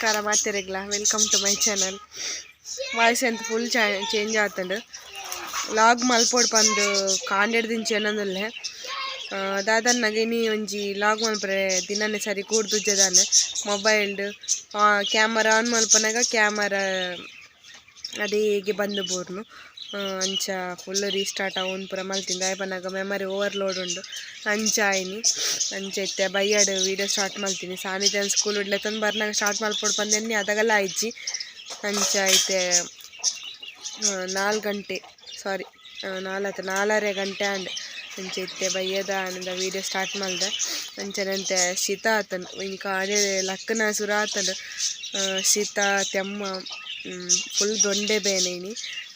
ನಮಸ್ಕಾರ ಮಾತೆರೆಗ್ಲ welcome to my channel. Voice ಎಂತ full change ಆತಂಡ್. ಲಾಗ್ ಮಲ್ಪೋಡು ಪಂದು ಕಾಂಡೆಡ್ ದಿಂಚಿ ಏನಂದುಲ್ಲೆ ದಾದನ್ನಗ ಇನಿ ಒಂಜಿ ಲಾಗ್ ಮಲ್ಪರೆ ದಿನನೆ ಸರಿ ಕೂಡ್ದುಜ್ಜದಾನೆ ಮೊಬೈಲ್ಡ್ ಕ್ಯಾಮರಾ ಆನ್ ಮಲ್ಪನಾಗ ಕ್ಯಾಮರಾ ಅದೇಗೆ ಬಂದು ಬೋರ್ನು. ಅಂಚ ಫುಲ್ ರೀಸ್ಟಾರ್ಟ್ ಅವನ್ ಪೂರ ಮಲ್ತಿಂದ. ಆಯ್ಪನಾಗ ಮೆಮರಿ ಓವರ್ಲೋಡ್ ಉಂಡು. ಅಂಚ ಆಯ್ನಿ. ಅಂಚ ಇತ್ತೆ, ಬೈಯಾಡು ವೀಡಿಯೋ ಸ್ಟಾರ್ಟ್ ಮಲ್ತೀನಿ. ಸಾನಿಧ್ಯ ಸ್ಕೂಲ್ ಉಡ್ಲೆತ್ತಂದು ಬರ್ನಾಗ ಸ್ಟಾರ್ಟ್ ಮಲ್ಪೊಡು ಬಂದೆನ್ನಿ ಅದಗೆಲ್ಲ ಆಯ್ಜಿ ಅಂಚ ಐತೆ ನಾಲ್ಕು ಗಂಟೆ. ಸಾರಿ ನಾಲ್ಕು ನಾಲರೆ ಗಂಟೆ ಆಂಡ್ ಅಂಚ ಇತ್ತೆ, ಬೈಯದ ಆನಂದ ವೀಡಿಯೋ ಸ್ಟಾರ್ಟ್ ಮಲ್ದೆ. ಅಂಚನಂತೆ ಶೀತ ಆತನು ಇಂಕ ಅದೇ ಲಕ್ಕನ ಸುರ ಆತನು ಶೀತ, ತೆಮ್ಮ ಫುಲ್ ದೊಂಡೆ ಬೇನೆ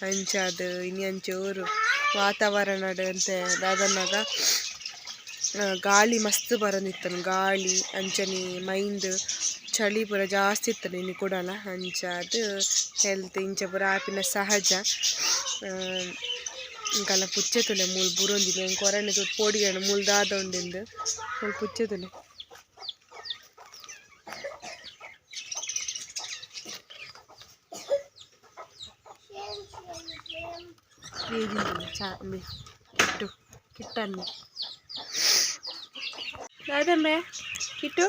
ಇನಿ ಅಂಚ ಅದು ಇನಿ ಅಂಚೂರು ವಾತಾವರಣ ಅಂತೆ ದಾದನ್ನಾಗ ಆ, ಗಾಳಿ ಮಸ್ತ್ ಬರನಿತ್ತನು ಗಾಳಿ ಅಂಚನಿ ಮೈಂಡ್ ಚಳಿ ಪೂರ ಜಾಸ್ತಿ ಇತ್ತನು ಇನ್ನು ಕೂಡಲ ಅಂಚ ಅದು ಹೆಲ್ತ್ ಇಂಚ ಪೂರ ಆಪಿನ ಸಹಜ. ಇಂಕಲ್ಲ ಪುಚ್ಚೆ ತುಲೆ ಮೂಲ್ ಬುರೊಂದಿನ ಕೊರನೆ ತುಟ್ಟು ಪೋಡಿಗೆಣ ಮೂಲ್ ದಾದ ಉಂಡಿಂದು ಮೂಲ್ ಪುಚ್ಚೆ சாமி கிட்டு கிட்டண்ணு ಅದಮ್ಮೆ ಕಿಟ್ಟು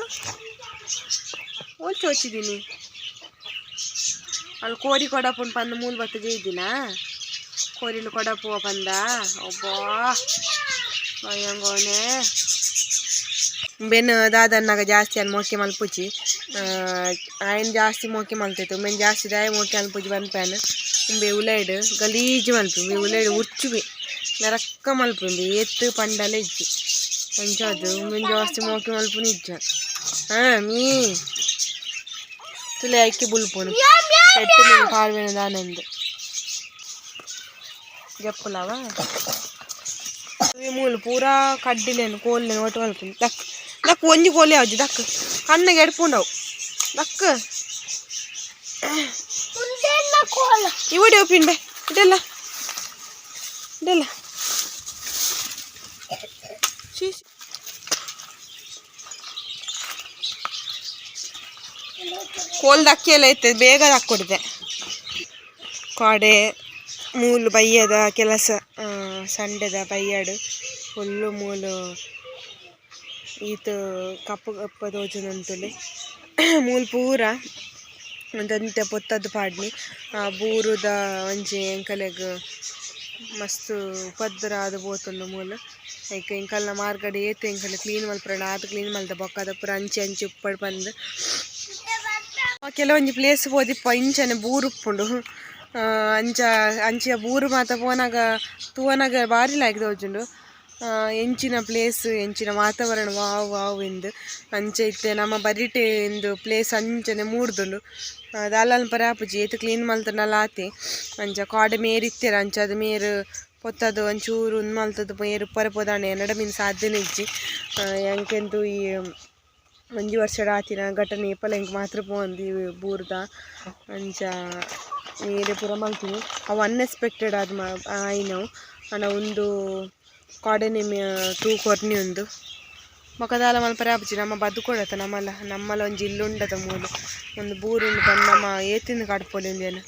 ಓಚು ಹೋಚಿದ್ದೀನಿ ಅಲ್ಲಿ ಕೋರಿ ಕೊಡಪ್ಪನ ಪಂದ ಮೂಲ ಬರ್ತದೆ ಇದ್ದೀನಾ ಕೋರಿನ ಕೊಡಪ್ಪ ಬಂದ ಒಬ್ಬೋ ಭಯಂಗೋನೆ ಬೆನ್ನು ದಾದನ್ನಾಗ ಜಾಸ್ತಿ ಅಲ್ಲಿ ಮೋಕೆ ಮಲ್ಪುಚಿ ಆಯ್ನ ಜಾಸ್ತಿ ಮೋಕೆ ಮಲ್ತಿತ್ತು ಬೆನ್ನು ಜಾಸ್ತಿ ದಾಯ ಮೋಕೆ ಮಲ್ಪುಜಿ ಬಂದ್ಪಾನು ಉಂಬೆ ಉಲೈಡ್ ಗಲೀಜು ಮಲ್ಪು ಉಂಬೆ ಉಲೈಡ್ ಉರ್ಚುಬೆ ನರಕ್ಕ ಮಲ್ಪುಂಬೆ ಎತ್ತು ಪಂಡಲ ಇಜ್ಜಿ ಅಂಚದು ಉಮ್ಮೆನ್ ಜಾಸ್ತಿ ಮೋಕೆ ಮಲ್ಪು ನಿಜ್ಜ ಹಾಂ ಮೀ ತುಲೆ ಐಕಿ ಬುಲ್ಪುನು ಎಟ್ಟು ನೀವು ಪಾಡ್ವೇನ ದಾನಂದು ಜಪ್ಪುಲವಾ ಈ ಮೂಲು ಪೂರಾ ಕಡ್ಡಿಲೇನು ಕೋಲ್ಲೇನು ಒಟ್ಟು ಮಲ್ಪುಂಡು ದಕ್ ದಕ್ ಒಂಜಿ ಕೋಲಿ ಯಾವ್ದು ದಕ್ ಕಣ್ಣಗೆ ಎಡ್ಪುಂಡವು ದಕ್ ಇವಡಿ ಒಪ್ಪಿನ್ ಬೇ, ಇದೆಲ್ಲ ಇದೆಲ್ಲ. ಕೋಲ್ದ ಎಲ್ಲ ಐತೆ, ಬೇಗ ಹಾಕ್ಕೊಡಿದೆ ಕಾಡೆ ಮೂಲು ಬೈಯದ ಕೆಲಸ ಸಂಡೆದ ಬೈಯಾಡು, ಫುಲ್ಲು ಮೂಲು ಈತ ಕಪ್ಪು ಕಪ್ಪ ತೋಜುನಂತುಲೆ ಮೂಲು ಪೂರ ಒಂದಂತೆ ಪೊತ್ತದ್ದು ಪಾಡ್ನಿ ಬೂರುದ ಒಂಜಿ ಎಂಕಲೆಗ್ ಮಸ್ತ್ ಉಪದ್ರ ಆದ್ ಪೋತುಂಡು ಮೂಲು. ಐಕ್ ಎಂಕಲ್ನ ಮಾರ್ಗಡೆ ಏತು ಎಂಕಲ್ ಕ್ಲೀನ್ ಮಲ್ಪುರಣ ಆದ್ ಕ್ಲೀನ್ ಮಲ್ದ ಬೊಕ್ಕದ ಪೂರ ಅಂಚಿ ಅಂಚಿ ಉಪ್ಪಡ್ ಬಂದು. ಕೆಲವೊಂಜಿ ಪ್ಲೇಸ್ ಪೋದಿಪ್ಪ ಇಂಚನೆ ಬೂರು ಉಪ್ಪುಂಡು. ಅಂಚ ಅಂಚಿಯ ಬೂರು ಮಾತ ಪೋನಾಗ, ತೂವನಾಗ ಬಾರಿ ಲಾಯ್ಕ್ ತೋಜುಂಡು ಎಂಚಿನ ಪ್ಲೇಸ್ ಎಂಚಿನ ವಾತಾವರಣ, ವಾವ್ ವಾವ್ ಎಂದು ಅಂಚ ಇತ್ತೆ. ನಮ್ಮ ಬರಿಟೆ ಎಂದು ಪ್ಲೇಸ್ ಅಂಚನೆ ಮೂಡ್ದುಲು ದಾಲಾಲ್ ಪರ ಆಪುಜಿ ಏತು ಕ್ಲೀನ್ ಮಲ್ತನಲ್ಲ ಆತೆ. ಅಂಚ ಕಾಡೆ ಮೇರ್ ಇತ್ತೆರ, ಅಂಚ ಅದು ಮೇರ್ ಪೊತ್ತದು ಒಂಚೂರು ಉನ್ ಮಲ್ತದು ಮೇರು ಪರ ಪೋದಾಣೆ. ನಡ ಮೀನ್ ಸಾಧ್ಯನೆ ಇಜ್ಜಿ. ಎಂಕೆಂದು ಈ ಒಂಜಿ ವರ್ಷದ ಆತಿನ ಘಟನೆ ಎಪ್ಪಲ ಎಂಕ್ ಮಾತ್ರ ಪೋಂದು ಬೂರ್ದ. ಅಂಚ ಮೇರೆ ಪೂರ ಮಲ್ತೀನಿ. ಅವು ಅನ್ಎಕ್ಸ್ಪೆಕ್ಟೆಡ್ ಆದ್ ಮಾ, ಆಯ್ನವು. ಅಣ್ಣ ಒಂದು ಕಾಡೆನೆಮೆ ತೂ ಕೊರ್ನಿ ಒಂದು ಮೊಕದಾಲ ಮಲ್ಪರೆ ಆಪುಜಿ ನಮ್ಮ ಬದುಕೊಡತ ನಮ್ಮಲ್ಲ ನಮ್ಮಲ್ಲ ಒಂಜಿ ಇಲ್ಲುಂಡತ ಮೂಲು ಒಂದು ಬೂರುಂಡು ಬಂದು ನಮ್ಮ ಏತಿಂದ ಕಡ್ಪೊಲಿ ಒಂದೇನು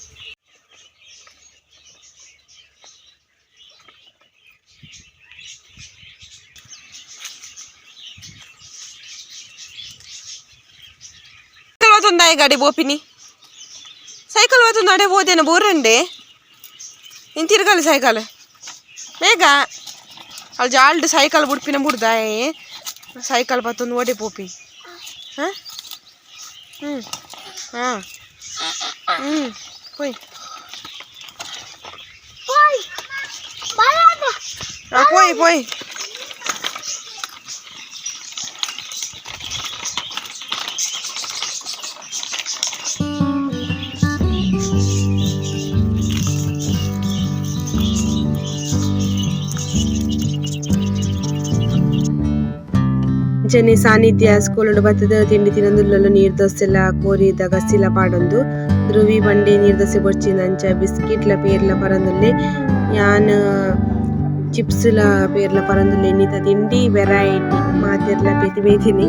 ಸೈಕಲ್ పోతుందా ಗಾಡಿ ಬೋಪಿನಿ ಸೈಕಲ್ పోతుంది అడే పోతేనే బోరండి నేను తిరగాలి సైకిల్ ಬೇಗ ಅಲ್ಲಿ ಜಾಲ್ಡ್ ಸೈಕಲ್ ಬುಡ್ಪಿನ ಬುಡ್ದಾಯಿ ಸೈಕಲ್ ಬತ್ತೊಂದು ಓಡಿ ಪೋಪಿ ಹಾಂ ಹ್ಞೂ ಹಾಂ ಹ್ಞೂ ಹೋಯ್ ಹಾಂ போய் ಜನೆ ಸಾನ್ನಿಧ್ಯ ಸ್ಕೂಲ್ ಬತ್ತದ ತಿಂಡಿ ತಿನ್ನೊಂದುಲ್ಲಲು ನೀರ್ ಕೋರಿ ಕೋರಿದ ಗಸ್ಸಿಲ ಪಾಡೊಂದು. ಧ್ರುವಿ, ಬಂಡೆ, ನೀರ್ ದೋಸೆ ಬೊಡ್ಚಿನ ಅಂಚ ಬಿಸ್ಕಿಟ್ಲ, ಪೇರ್ಲ ಪರಂದುಲ್ಲೆ, ಯಾನ್, ಚಿಪ್ಸ್ಲ, ಪೇರ್ಲ ಪರಂದುಲ್ಲೆ ನಿತ ತಿಂಡಿ ವೆರೈಟಿ ಮಾತೆರ್ಲ ಬೇತಿ ಬೇತಿನಿ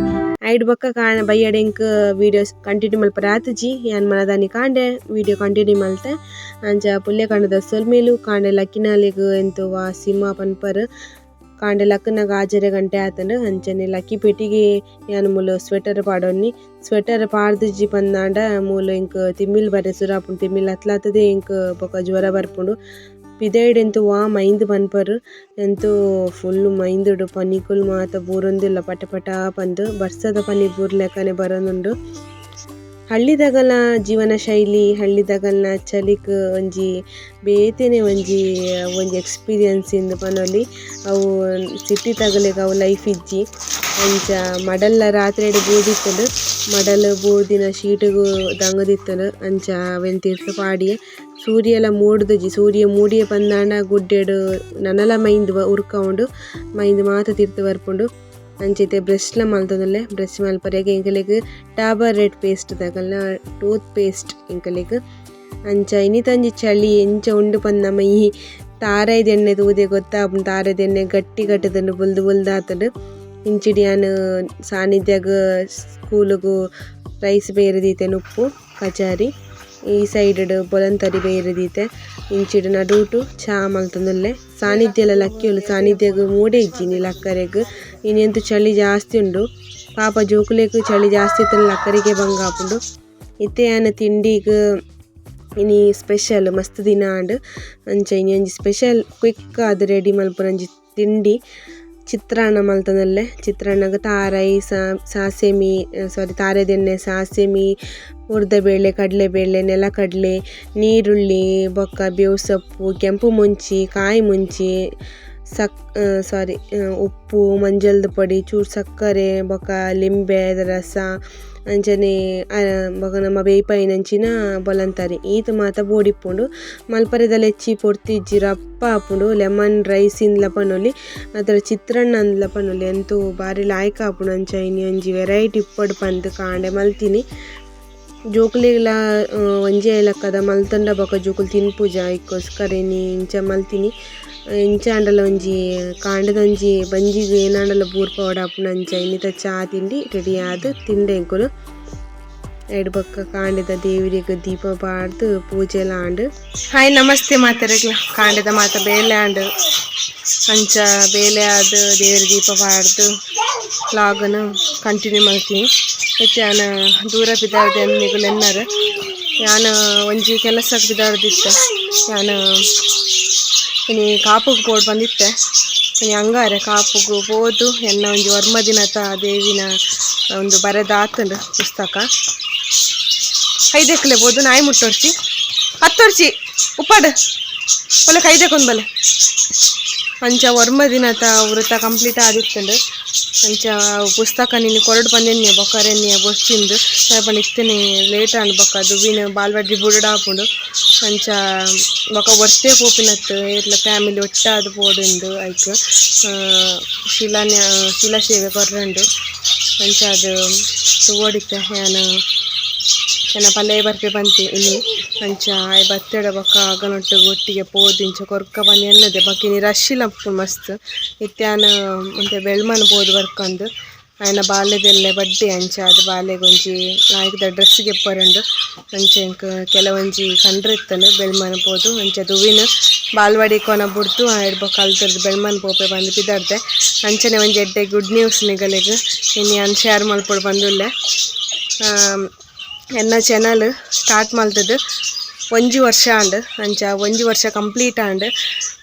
ಐಡ್ ಬೊಕ್ಕ ಕಾಣ ಬೈಯಡೆಂಕ್ ವಿಡಿಯೋಸ್ ಕಂಟಿನ್ಯೂ ಮಲ್ಪರ ಆತುಜಿ. ಯಾನ್ ಮನದಾನಿ ಕಾಂಡೆ ವಿಡಿಯೋ ಕಂಟಿನ್ಯೂ ಮಲ್ತೆ. ಅಂಚ ಪುಲ್ಯ ಕಾಂಡದ ಸೊಲ್ಮೇಲು ಕಾಂಡೆ ಲಕ್ಕಿನಾಲಿಗ್ ಎಂತುವ ಸಿಂಹ ಪನ್ಪರ್ ಕಾಂಡೆ ಲಕ್ಕನ ಆಜರೆ ಗಂಟೆ ಆತಂಡ್ ಅಂಚನೆ ಲಕ್ಕಿ ಪೆಟ್ಟಿಗೆ ಯಾನ್ ಮೂಲು ಸ್ವೆಟರ್ ಪಾಡೊನ್ನಿ. ಸ್ವೆಟರ್ ಪಾಡ್ದಿಜ್ಜಿ ಪಂದಾಂಡ ಮೂಲು ಎಂಕ್ ತಿಮ್ಮಿಲ್ ಬರೆ ಸುರಾಪುಂಡು ತಿಮ್ಮಿಲ್ ಅತ್ಲಾತದೆ ಇಂಕ್ ಬೊಕ ಜ್ವರ ಬರ್ಪುಂಡು. ಪಿದೈಡ್ ಎಂತು ವಾ ಮೈಂದ್ ಬನ್ಪರು ಎಂತು ಫುಲ್ ಮೈಂದುಡು ಪನಿಕುಲ್ ಮಾತ ಬೂರೊಂದಿಲ್ಲ. ಪಟ ಪಟ ಪಂದ್. ಬರ್ಸದ ಪನಿ ಬೂರ್ಲೆಕನೆ ಬರೋನುಂಡು. ಹಳ್ಳಿದಗಲ ಜೀವನ ಶೈಲಿ ಹಳ್ಳಿದಗಲ್ನ ಚಲಿಕ್ ಒಂಜಿ ಬೇತೆನೆ ಒಂಜಿ ಒಂಜಿ ಎಕ್ಸ್ಪೀರಿಯನ್ಸ್ ಇಂದ್ ಪನೊಲಿ ಅವು ಸಿಟಿ ತಗಲೆಗ್ ಅವು ಲೈಫ್ ಇಜ್ಜಿ. ಅಂಚ ಮಡಲ್ಲ ರಾತ್ರೆಡ್ ಬೂದಿತ್ತುಂಡು, ಮಡಲ್ ಬೂದಿನ ಶೀಟ್ಗ್ ದಂಗದಿತ್ತುಂಡು, ಅಂಚ ಅವೆನ್ ತಿರ್ತ್ ಪಾಡಿ ಸೂರ್ಯಲ ಮೂಡ್ದುಜಿ ಸೂರ್ಯ ಮೂಡಿಯ ಪಂದಾಂಡ ಗುಡ್ಡೆಡ್ ನನಲ ಮೈಂದ್ ಉರ್ಕೊಂಡು ಮೈಂದ್ ಮಾತ ತಿರ್ತ್ ಬರ್ಪುಂಡು. ಅಂಚೆತೆ ಬ್ರಷ್ಲ ಮಲ್ತೊಂದುಲ್ಲೆ ಬ್ರಷ್ ಮಲ್ಪರೆಗ್ ಎಂಕಲೆಗ್ ಟಾಬರ್ ರೆಡ್ ಪೇಸ್ಟ್ ತಕಲ್ನ ಟೂತ್ ಪೇಸ್ಟ್ ಎಂಕಲೆಗ್. ಅಂಚ ಇನ್ನಿತಂಜಿ ಚಳಿ, ಎಂಚ ಉಂಡು ಪಂದ್ ನಮ್ಮ ಈ ತಾರಾಯ್ದ ಎಣ್ಣೆ ತೂದೆ ಗೊತ್ತಾಪುಂಡು ತಾರಾಯ್ದ ಎಣ್ಣೆ ಗಟ್ಟಿ ಗಟ್ಟದನ್ನು ಬುಲ್ದು ಬುಲ್ದು ಆತುಂಡು ಇಂಚಿಡಿ ಯಾನ್ ಸಾನಿಧ್ಯಾಗ್, ಸ್ಕೂಲ್ಗು ರೈಸ್ ಬೇರೆ ದೀತೆನೆ ಉಪ್ಪು ಕಚಾರಿ ಈ ಸೈಡ್ ಬೊಲಂತರಿ ಬೇರೆ ದೀತೆ ಇಂಚಿಡ್ ನಡೂಟು, ಚಾ ಮಲ್ತೊಂದುಲ್ಲೆ ಸಾನಿಧ್ಯಲ ಲಕ್ಕಿಯುಲು ಸಾನಿಧ್ಯಗ್ ಮೂಡೆ ಇಜ್ಜಿನಿ ಲಕ್ಕರೆಗ್. ಇನ್ನೆಂತು ಚಳಿ ಜಾಸ್ತಿ ಉಂಡು ಪಾಪ ಜೋಕುಲೆಗ್ ಚಳಿ ಜಾಸ್ತಿ ಇತ್ತಂಡ ಲಕ್ಕರಿಗೆ ಬಂಗ ಆಪುಂಡು ಇತ್ತೆ ಆನ ತಿಂಡಿಗ್ ಇನಿ ಸ್ಪೆಷಲ್ ಮಸ್ತ್ ದಿನ ಆಂಡ್ ಅಂಚ ಇನಿ ಒಂಜಿ ಸ್ಪೆಷಲ್ ಕ್ವಿಕ್ ಆದ್ ರೆಡಿ ಮಲ್ಪುನ ಒಂಜಿ ತಿಂಡಿ ಚಿತ್ರಾನ್ನ ಮಲ್ತನಲ್ಲೆ ಚಿತ್ರಾನ್ನಗ್ ತಾರೈ ಸಾಸೆಮಿ ಸಾರಿ ತಾರೆದೆಣ್ಣೆ ಸಾಸೆಮಿ ಉರ್ದಬೇಳೆ ಕಡಲೆಬೇಳೆ ನೆಲಕಡಲೆ ನೀರುಳ್ಳಿ ಬೊಕ್ಕ ಬೇವು ಸೊಪ್ಪು ಕೆಂಪು ಮುಂಚಿ ಕಾಯಿ ಮುಂಚಿ ಸಕ್ ಸಾರಿ ಉಪ್ಪು, ಮಂಜಲ್ದ ಪುಡಿ, ಚೂರು ಸಕ್ಕರೆ, ಬೊಕ ಲಿಂಬೆ ರಸ ಅಂಚನೆ ಬೊಕ ನಮ ಬೇಯಿಪೈನಂಚಿನ ಬೊಲಂತರಿ. ಈತ್ ಮಾತ ಬೋಡಿಪ್ಪುಂಡು ಮಲ್ಪರೆದ ಲೆಚ್ಚಿ ಪೊರ್ತಿಜ್ಜಿ ರಪ್ಪ ಆಪುಂಡು ಲೆಮನ್ ರೈಸ್ ಇಂದ್ಲ ಪನೊಲಿ ಅದರ ಚಿತ್ರಾನ್ನ ಅಂದ್ಲ ಪನೊಲಿ ಅಂತೂ ಬಾರಿ ಲಾಯ್ಕ್ ಆಪುಂಡು ಅಂಚ ಇನಿ ಒಂಜಿ ವೆರೈಟಿ ಇಪ್ಪಡ್ ಪಂದ್ ಕಾಂಡೆ ಮಲ್ತಿನಿ. ಜೋಕುಲೆಗ್ಲ ಒಂಜೆ ಲೆಕ್ಕದ ಮಲ್ತಂಡ ಬೊಕ ಜೋಕುಲು ತಿನ್ಪುಜ, ಇಕ್ಕೋಸ್ಕರ ಇಂಚ ಮಲ್ತಿನಿ. ಇಂಚಾಂಡಲ ಒಂಜಿ ಕಾಂಡೆದ ಬಂಜಿಗ್ ಏನಾಂಡಲ ಬೂರ್ಪ ಓಡಾಪುಂಡು ಅಂಚ ಇನ್ನಿತ ಚಾ ತಿಂಡಿ ರೆಡಿ ಆದ್ ತಿಂಡೆ ಎಂಕುಲು ಐಡ್ ಬೊಕ್ಕ ಕಾಂಡದ ದೇವಿರೆಗ್ ದೀಪ ಪಾಡ್ದ್ ಪೂಜೆಲ ಆಂಡ್ ಹಾಯ್ ನಮಸ್ತೆ ಮಾತೆರೆಗ್ಲ ಕಾಂಡದ ಮಾತ ಬೇಲೆ ಆಂಡ್ ಅಂಚ ಬೇಲೆ ಆದ್ ದೇವಿರ ದೀಪ ಪಾಡ್ದ್ ಲಾಗನ್ ಕಂಟಿನ್ಯೂ ಇತ್ತೆ ಯಾನ್ ದೂರ ಪಿದಾರ್ದೆ ನಿಗುಲು ಎನ್ನರ್ ಯಾನ್ ಒಂಜಿ ಕೆಲಸಗ್ ಪಿದಾರ್ದಿತ್ತೆ ಯಾನ್ ಇನಿ ಕಾಪುಗ್ ಪೋಡ್ ಬಂದಿತ್ತೆ. ಇನಿ ಅಂಗಾರೆ ಕಾಪುಗ್ ಪೋದು ಎನ್ನ ಒಂಜಿ ವರ್ಮ ದಿನತ ದೇವಿನ ಒಂದು ಬರೆದ ಪುಸ್ತಕ. ಐದೆಕ್ಲೆ ಬೋದು, ನಾಯಿ ಮುಟ್ಟೋರ್ಚಿ ಹತ್ತೋರ್ಚಿ ಉಪ್ಪಡ್. ಒಲಕ್ಕೆ ಕೈದೆಕೊಂದ್ ಬಲೆ ಅಂಚ ವರ್ಮ ದಿನತ ವೃತ್ತ ಕಂಪ್ಲೀಟ್ ಆದಿತ್ತುಂಡು ಅಂಚ ಪುಸ್ತಕ ನೀನು ಕೊರಡು ಪಂದೆನ್ನೆ ಬೊಕರೆನ್ನೆ ಬೊಚ್ಚಿಂದು. ಪಂಡ ಇತ್ತೆನೆ ಲೇಟ್ ಅನ್ ಬೊಕ್ಕ ದುಬಿನ ಬಾಲ್ವಾಡಿ ಬುರುಡಾಪುಂಡು ಅಂಚ ಬೊಕ ವರ್ಷೇ ಪೋಪಿನತ್ತು ಏರ್ಲ ಫ್ಯಾಮಿಲಿ ಒಟ್ಟಾದ್ ಪೋಡುಂಡು ಐಕ್ ಶಿಲಾನ್ಯ ಶಿಲಾಶೇವೆ ಕೊರ್ರಂಡು. ಅಂಚ ಅದು ಓಡಿತ್ತ ನಾನು ಎನ್ನ ಪಲ್ಲೆ ಬರ್ಪೆ ಬಂತೆ ಇನಿ ಅಂಚ ಆಯೆ ಬತ್ತೆಡ ಬೊಕ ಅಗನೊಟ್ಟುಗ್ ಒಟ್ಟಿಗೆ ಪೋದಿಂಚ ಕೊರ್ಕ ಬಂದು ಎನ್ನದೆ ಬಕಿನಿ ರಶ್ ಲಪ್ಪುಂಡು ಮಸ್ತ್. ಇತ್ತ್ಯಾನ ಒಂತೆ ಬೆಳ್ಮನ್ ಪೋದು ಬರ್ಕಂದ್. ಆಯ್ನ ಬಾಲ್ಯದಲ್ಲೇ ಬಡ್ಡೆ ಅಂಚ ಅದು ಬಾಲೆಗ್ ಒಂಜಿ ಲಾಯ್ಕ್ದ ಡ್ರೆಸ್ ಅಂಚೆ ಕೆಲವೊಂಜಿ ಕಂಡ್ರೆ ಬೆಳ್ಮನ ಪೋದು. ಅಂಚ ದುವಿನ ಬಾಲ್ವಾಡಿ ಕೊನ ಬುಡ್ದು ಆಯ್ಡ್ ಬೊಕ ಅಲ್ತರ್ದು ಬೆಳ್ಮನ್ ಪೋಪೆ ಬಂದು ಪಿದರ್ದೆ ಅಂಚನೆ ಒಂಜಿ ಎಡ್ಡೆ ಗುಡ್ ನ್ಯೂಸ್ ನಿಗಲಿಗೆ. ಇನ್ನು ಯಾನ್ ಶೇರ್ ಮಲ್ಪೊಡು ಬಂದುಲ್ಲೆ. ಎನ್ನ ಚಾನಲ್ ಸ್ಟಾರ್ಟ್ ಮಲ್ತುದು ಒಂಜಿ ವರ್ಷ ಆಂಡ್ ಅಂಚ ಒಂಜಿ ವರ್ಷ ಕಂಪ್ಲೀಟ್ ಆಂಡ್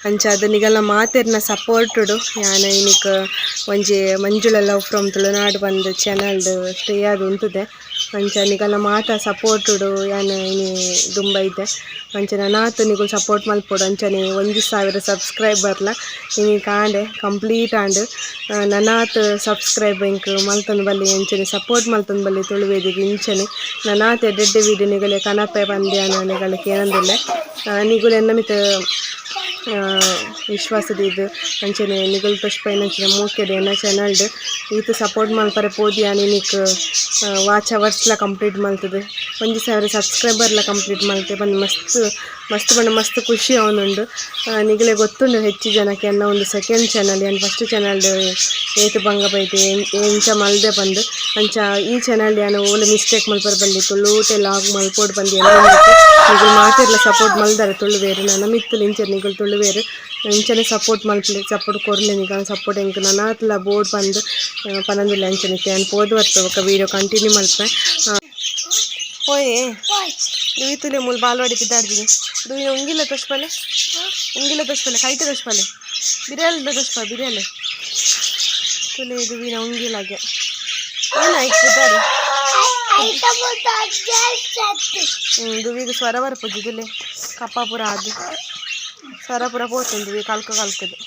ಅಂಚ ಅದು ನಿಗಲ್ನ ಮಾತೆರ್ನ ಸಪೋರ್ಟ್ಡ್ ಯಾನ್ ಇನಿಕ್ ಒಂಜಿ ಮಂಜುಳ ಲವ್ ಫ್ರಮ್ ತುಳುನಾಡು ಪಂದ್ ಚಾನಲ್ಡ್ ಆದ್ ಉಂತುದೆ. ಅಂಚ ನಿಗಲ ಮಾತ ಸಪೋರ್ಟ್ಡ್ ಯಾನ್ ಇನಿ ದುಂಬ ಇದ್ದೆ. ಅಂಚ ನನಾತ್ ನಿಕುಲು ಸಪೋರ್ಟ್ ಮಲ್ಪೊಡು. ಅಂಚನೆ ಒಂಜಿ ಸಾವಿರ ಸಬ್ಸ್ಕ್ರೈಬರ್ಲ ಇನಿ ಕಾಂಡೆ ಕಂಪ್ಲೀಟ್ ಆಂಡ್ ನನಾತ್ ಸಬ್ಸ್ಕ್ರೈಬ್ ಎಂಕ್ ಮಲ್ತೊಂದು ಬಲ್ಲಿ ಅಂಚನೆ ಸಪೋರ್ಟ್ ಮಲ್ತೊಂದು ಬಲ್ಲಿ ತುಳುವೆದಿಗ್ ಇಂಚನೆ. ನನಾತ್ ಎಡ್ಡೆಡ್ಡೆ ವೀಡಿಯೋ ನಿಗಲೆ ಕನಪೆ ಪಂದ್ಯಾನ ನಿಗಲ್ ಕೇನೊಂದುಲ್ಲೆ ನಿಗುಲು ಎನ್ನ ಮಿತ್ ಇದು ಅಂಚನೆ ನಿಗಲ್ ಪುಷ್ಪ ಏನಂಚಿನ ಮೂಕೆಡೆ ಎನ್ನ ಚಾನಲ್ಡ್ ಈತ ಸಪೋರ್ಟ್ ಮಲ್ಪರೆ ಪೋದಿ ನಿಕ್ ವಾಚ್ ಅವರ್ಸ್ಲ ಕಂಪ್ಲೀಟ್ ಮಲ್ತದೆ ಒಂಜಿ ಸಾವಿರ ಸಬ್ಸ್ಕ್ರೈಬರ್ಲ ಕಂಪ್ಲೀಟ್ ಮಲ್ತೆ ಬಂದು ಮಸ್ತ್ ಮಸ್ತ್ ಬಂದು ಮಸ್ತ್ ಖುಷಿ ಅವನುಂಡು ನಿಗಲೆ ಗೊತ್ತುಂಡು ಹೆಚ್ಚು ಜನಕ್ಕೆ ಅನ್ನ ಒಂದು ಸೆಕೆಂಡ್ ಚಾನಲ್ ಏನು ಫಸ್ಟ್ ಚಾನಲ್ ಏತು ಭಂಗ ಬೈತೆ ಎಂಚ ಮಲ್ದೆ ಬಂದು. ಅಂಚ ಈ ಚಾನಲ್ ಏನು ಓಲೆ ಮಿಸ್ಟೇಕ್ ಮಲ್ಪರ್ ಬಂದಿತ್ತು ಲೂಟೆ ಲಾಗ್ ಮಲ್ಪೋಡ್ ಬಂದು ನಿಗಲ್ ಮಾತಿರ್ಲ ಸಪೋರ್ಟ್ ಮಲ್ದಾರೆ ತುಳು ಬೇರೆ ನಾನು ಮಿತ್ತಲು ಇಂಚರ್ ನಿಗಲ್ ತುಳು ಪಲ್ವೇರ್ ಎಂಚನೆ ಸಪೋರ್ಟ್ ಮಲ್ಪಲೆ ಸಪೋರ್ಟ್ ಕೊರ್ಲೆನಿ ಕಾಂಡ್ ಸಪೋರ್ಟ್ ಎಂಕ್ ನನಾತ್ಲ ಬೋರ್ಡ್ ಪಂದ್ ಪನಂದುಲ್ಲ ಅಂಚನೆ ಆ್ಯಂಡ್ ಪೋದು ಬರ್ತವೆ ಬೊಕ ವೀಡಿಯೋ ಕಂಟಿನ್ಯೂ ಮಲ್ಪೆ ಹೋಯೆ ತುಲೆ ಮೂಲ ಬಾಲ್ವಾಡಿ ಪಿದಾಡ್ದಿನಿ ದುವಿನ ಉಂಗಿಲ್ಲ ತೋಷ್ಪಲೆ ಉಂಗಿಲ್ಲ ತೋಷ್ಪಲೆ ಕೈತೆ ತೋಷ್ಪಲೆ ಬಿರಿಯಾಲ ತೋಷ್ಪ ಬಿರಿಯಾಲೆ ತುಲೆ ದುವಿನ ಉಂಗಿಲಾಗೆ ಏನಾಯ್ತು ಪಿದಾಡು ಹ್ಞೂ ದುವಿಗೆ ಸ್ವರ ಬರ್ಪೋದು ತುಲೆ, ಕಪ್ಪಾಪುರ ಅದು ಸ್ವರ ಪುರ ಪೋತುಂದು ದುವಿ ಕಲ್ಕ ಕಲ್ಕದು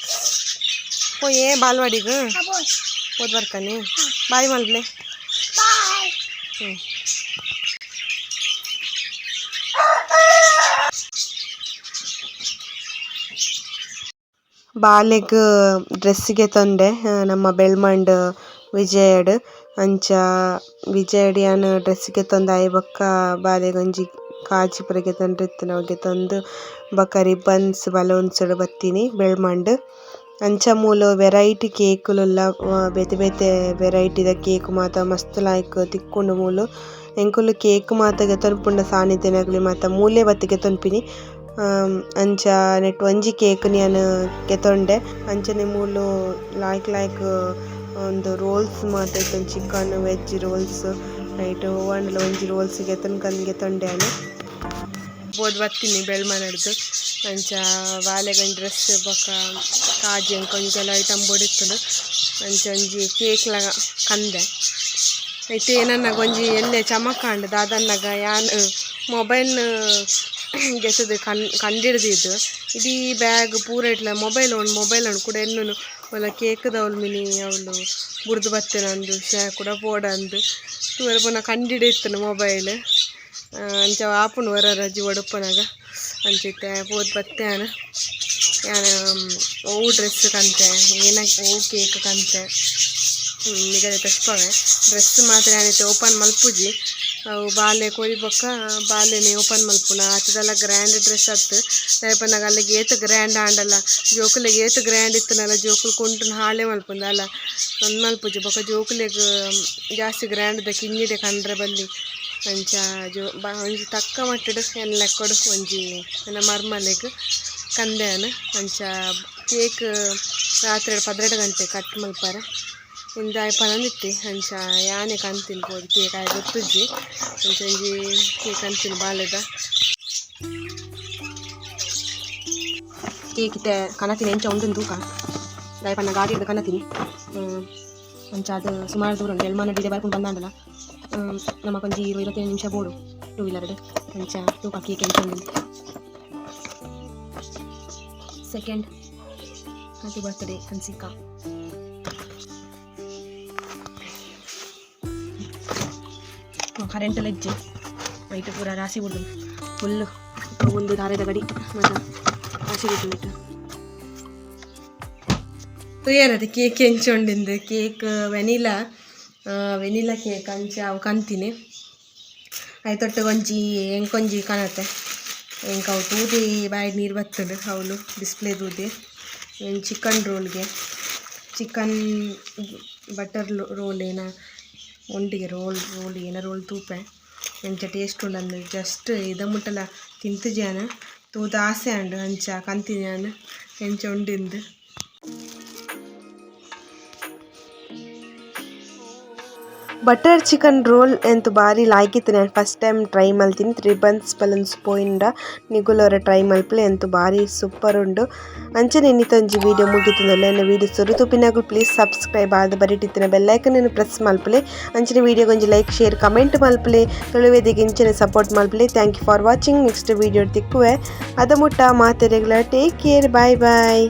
పోయే బాలవాడిగా పోతు ಬರ್ತಾನೆ ಬಾಯ್ ಮಲ್ಬ್ಲೆ ಹ್ಞೂ ಬಾಲೆಗ್ ಡ್ರೆಸ್ಸಿಗೆ ತೊಂಡೆ ಆ, ನಮ್ಮ ಬೆಳ್ಮಂಡ್ ವಿಜಯಡ್ ಅಂಚ ವಿಜಯಡ್ ಯಾನ್ ಡ್ರೆಸ್ಸಿಗೆ ತೊಂದು ಆಯೆ ಬೊಕ್ಕ ಬಾಲೆಗ್ ಒಂಜಿ ಕಾಜಿಪುರಗೆ ತೊಂಡ್ರಿತ್ತುನ ಅವೆಗೆ ತೊಂದು ಬೊಕ ರಿಬ್ಬನ್ಸ್ ಬಲೂನ್ಸ್ ಡ್ ಬತ್ತಿನಿ ಬೆಳ್ಮಂಡ್. ಅಂಚ ಮೂಲು ವೆರೈಟಿ ಕೇಕುಲುಲ್ಲ ಬೇತೆ ಬೇತೆ ವೆರೈಟಿದ ಕೇಕ್ ಮಾತ ಮಸ್ತ್ ಲಾಯ್ಕ್ ತಿಕ್ಕುಂಡು ಮೂಲು. ಎಂಕುಲು ಕೇಕ್ ಮಾತ ಗೆತೊನ್ಪುಂಡ ಸಾನಿಧ್ಯನಗ್ಲಿ ಮಾತ ಮೂಲೆ ಬತ್ತಿಗೆ ತೊನ್ಪಿನಿ. ಆಮ್, ಅಂಚ ನೆಟ್ ಒಂಜಿ ಕೇಕ್ ಯಾನ್ ಗೆತೊಂಡೆ ಅಂಚನೆ ಮೂಲು ಲಾಯ್ಕ್ ಲಾಯ್ಕ್ ಒಂದು ರೋಲ್ಸ್ ಮಾತ ಚಿಕನ್ ವೆಜ್ ರೋಲ್ಸ್ ನೈಟ್ ಒಂದು ಒಂಜಿ ರೋಲ್ಸ್ ಗೆತೊನ್ ಕಂದ್ ಗೆತೊಂಡೆ ಅನು ಬೋದ್ ಬರ್ತೀನಿ ಬೆಳ್ಮನಡ್ದು ಅಂಚ ವಾಲೆಗನ್ ಡ್ರೆಸ್, ಬೊಕ, ಕಾಜಿ ಅಂಕೊಂಜಲ ಐಟಮ್ ಬೊಡಿತ್ತುಂಡು ಅಂಚ ಒಂಜಿ ಕೇಕ್ಲ ಕಂದೆ. ಐತೆ ಏನನ್ನಾಗ ಒಂಜಿ ಎಲ್ಲೆ ಚಮಕಾಂಡ್ ದಾದನ್ನಗ ಯಾನ್ ಮೊಬೈಲ್ ಗೆಸದು ಕಣ್, ಕಂಡಿಡ್ದಿದ್ದು. ಇಡೀ ಬ್ಯಾಗ್ ಪೂರ ಇಟ್ಲ ಮೊಬೈಲ್ ಉಂಡು ಮೊಬೈಲ್ ಉಂಡು ಕೂಡ ಎನ್ನು ಒಲ ಕೇಕ್ದ ಅವಳು ಮಿನಿ ಅವಳು ಬುಡ್ದು ಬತ್ತೇನಂದು ಶೇ ಕೂಡ ಪೋಡಂದು ತೂರ ಪುನಃ ಕಂಡಿಡಿತ್ತನು ಮೊಬೈಲ್. ಅಂಚ ಆಪುಂಡು ವರ ರಜಿ ಒಡುಪನಾಗ ಅಂಚಿತ್ತೆ ಪೋದ್ ಬತ್ತ್ಯಾನ. ಯಾನ ಓವು ಡ್ರೆಸ್ ಕಂತೆ, ಏನ ಓ ಕೇಕ್ ಕಂತೆ. ನಿಗದಿ ತಪ್ಪವೆ ಡ್ರೆಸ್ ಮಾತ್ರ ಏನೈತೆ ಓಪನ್ ಮಲ್ಪುಜಿ ಅವು ಬಾಲೆ ಕೊಯ್ ಬೊಕ್ಕ ಬಾಲೆನೆ ಓಪನ್ ಮಲ್ಪುನ. ಆತದೆಲ್ಲ ಗ್ರ್ಯಾಂಡ್ ಡ್ರೆಸ್ ಆತು. ದಯಪನ್ನಾಗ ಅಲ್ಲಿಗೆ ಏತು ಗ್ರ್ಯಾಂಡ್ ಆಂಡಲ್ಲ ಜೋಕುಲಿಗೆ ಏತು ಗ್ರ್ಯಾಂಡ್ ಇತ್ತನಲ್ಲ, ಜೋಕುಲು ಕೊಂಟುನ ಹಾಳೆ ಮಲ್ಪುಂದ. ಅಲ್ಲ ಮಲ್ಪುಜಿ ಬೊಕ್ಕ ಜೋಕುಲೆಗ್ ಜಾಸ್ತಿ ಗ್ರ್ಯಾಂಡ್ ಕಿಂಜಿಡೆ ಕಂಡ್ರೆ ಬಲ್ಲಿ. ಅಂಚ ಜೋ ಬ ಒಂಜಿ ತಕ್ಕ ಮಟ್ಟಡು ಎನ್ನ ಲೆಕ್ಕಡು ಒಂಜಿ ನನ್ನ ಮರ್ಮಲೆಗ್ ಕಂದೆನ ಅಂಚ ಕೇಕ್ ರಾತ್ರಿ ಪದ್ರೆಡು ಗಂಟೆ ಕಟ್ ಮಲ್ಪಾರ. ಇಂದ ಪನನಿತ್ತಿ ಅಂಚ ಯಾನೆ ಕಂತಿನ ಪೋದು ಕೇಕ್ ಆಯ್ ಗೊತ್ತುಜ್ಜಿ. ಅಂಚ ಒಂಜಿ ಕೇಕ್ ಅಂತಿನ ಬಾಲೆದ. ಕೇಕ್ ಇತ್ತೆ ಕನತಿನ ಎಂಚ ಉಂಡು ತೂಕ. ದಯಪನ್ನ ಗಾಡಿ ಹಿಡ್ದು ಕನತಿನಿ. ಅಂಚ ಅದು ಸುಮಾರು ದೂರ ಉಂಟು ಎಲ್ಮಾನ ಡಿಡೆ ಬರ್ಕೊಂಡು ಬಂದಾಂಡಲ್ಲ ನಮಕ್ ಒಂಜಿ ಇರು ಇರುವತ್ತೈದು ನಿಮಿಷ ಬೋಡು ಟೂ ವೀಲರ್ಡ್ ಕೇಕ್ ಎಂಚ ಉಂಡು second happy birthday Hansika current ಇಜ್ಜಿ ನೈಟ್ ಪೂರ ರಾಸಿ ಬಿಡ್ದು ಫುಲ್ ಒಂದು ದಾರದ ಗಡಿ ಮತ್ತು ರಾಸಿ ಬಿಟ್ಟು ತುಯ್ಯರದು ಕೇಕ್ ಹೆಂಚೊಂಡಿಂದು ಕೇಕ್ ವೆನಿಲಾ ವೆನಿಲಾ ಕೇಕ್ ಅಂಚ ಅವು ಕಂತೀನಿ. ಒಂಜಿ ಎಂಕೊಂಜಿ ಕಾಣತ್ತೆ? ಎಂಕ ಅವು ತೂದಿ ಬಾಯಿ ನೀರು ಬರ್ತದೆ ಅವಳು ಡಿಸ್ಪ್ಲೇ ತೂದಿ ಚಿಕನ್ ರೋಲ್ಗೆ ಚಿಕನ್ ಬಟರ್ ರೋಲ್ ಏನ ಒಂಡಿಗೆ ರೋಲ್ ರೋಲ್ ಏನ ರೋಲ್ ತೂಪೆ. ಎಂಚ ಟೇಸ್ಟ್ ಉಂಡು ಜಸ್ಟ್ ಇದ ಮುಟ್ಟಲ ತಿಂತಜಾನ ತೂದ ಆಸೆ ಅಂಡು ಅಂಚ ಕಂತಿನ್ಯಾನ ಎಂಚ ಉಂಡಿಂದು. ಬಟರ್ ಚಿಕನ್ ರೋಲ್ ಎಂತು ಬಾರಿ ಲಾಯ್ಕಿತ್ತು. ನಾನು ಫಸ್ಟ್ ಟೈಮ್ ಟ್ರೈ ಮಲ್ತೀನಿ ತ್ರಿಬನ್ಸ್ ಬಲನ್ಸ್ ಪೋಯಿಂಡ ನಿಗುಲೋರ ಟ್ರೈ ಮಲ್ಪಲೆ ಎಂತು ಬಾರಿ ಸೂಪರ್ ಉಂಡು. ಅಂಚನೆ ಇನ್ನಿತೊಂಜಿ ವೀಡಿಯೋ ಮುಗಿತಿನಲ್ಲ ನನ್ನ ವೀಡಿಯೋ ಸುರು ತುಪಿನಾಗು ಪ್ಲೀಸ್ ಸಬ್ಸ್ಕ್ರೈಬ್ ಆದ ಬರಿಟಿತ್ತಿನ ಬೆಲ್ಲೈಕನ್ ಪ್ರೆಸ್ ಮಲ್ಪಲೆ ಅಂಚನೆ ವೀಡಿಯೋ ಗೊಂಜಿ ಲೈಕ್ ಶೇರ್ ಕಮೆಂಟ್ ಮಲ್ಪಲೆ ತೊಳುವೆದಿಗೆ ಇಂಚನೆ support ಮಲ್ಪಲೆ thank you for watching next video ತಿಕ್ಕುವೆ. ಅದ ಮುಟ್ಟ ಮಾತೆರೆಗ್ಲ. ಟೇಕ್ ಕೇರ್ ಬಾಯ್ ಬಾಯ್